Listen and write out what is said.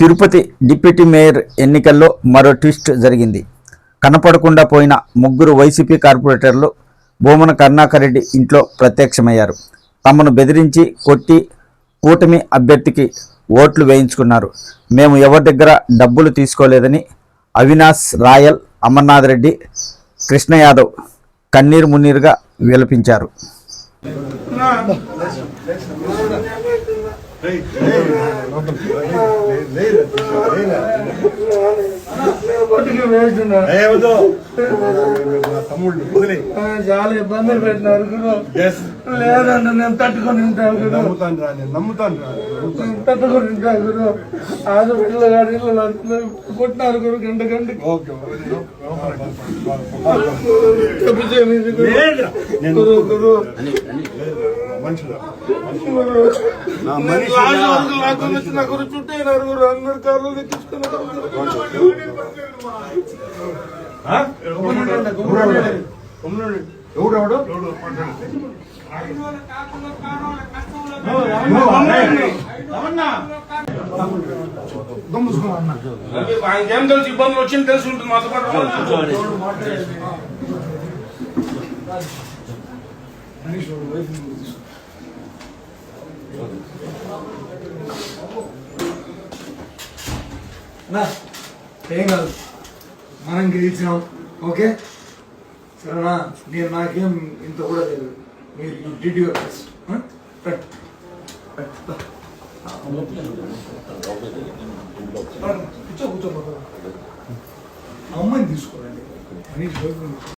Tirupati deputy mayor ఎన్నికల్లో మరో twist జరిగింది. కనపడకుండా పోయిన ముగ్గురు వైసీపీ కార్పొరేటర్లు భూమన కరుణాకర్ రెడ్డి ఇంట్లో ప్రత్యక్షమయ్యారు. తమను బెదిరించి కొట్టి కూటమి అభ్యర్థికి ఓట్లు వేయించుకున్నారు. మేము ఎవరి దగ్గర డబ్బులు తీసుకోలేదని అవినాష్ రాయల్ అమర్నాథ్ రెడ్డి కృష్ణ యాదవ్ కన్నీరు మున్నీరుగా విలపించారు. చాలా ఇబ్బందులు పెట్టినారు గురు లేదండి నేను తట్టుకొని ఉంటాను గురు నమ్ముతాను రా నేను నమ్ముతాను రా తట్టుకొని ఉంటాను గురు ఇళ్ళు అందరూ కొట్టినారు గురు గంట గంటకి గురు గురు మనుషులు నా మనిషి లాస్ట్ వరకు లాక్కొని వచ్చిన గురు చుట్టేనారు గురు అందరు కార్లు ఎక్కించుకున్నారు ఎవడు ఎవడు ఆయనకేం తెలుసు ఇబ్బందులు వచ్చింది తెలిసి ఉంటుంది మాతో పాటు నా, ఏం కాదు. మనం గెలిచినాం. ఓకే? సరేనా? నేను నాకేం ఇంత కూడా తెలియదు మీరు డిడ్ యువర్ బెస్ట్ కూర్చో కూర్చో అమ్మాయిని తీసుకోరండి మనీష్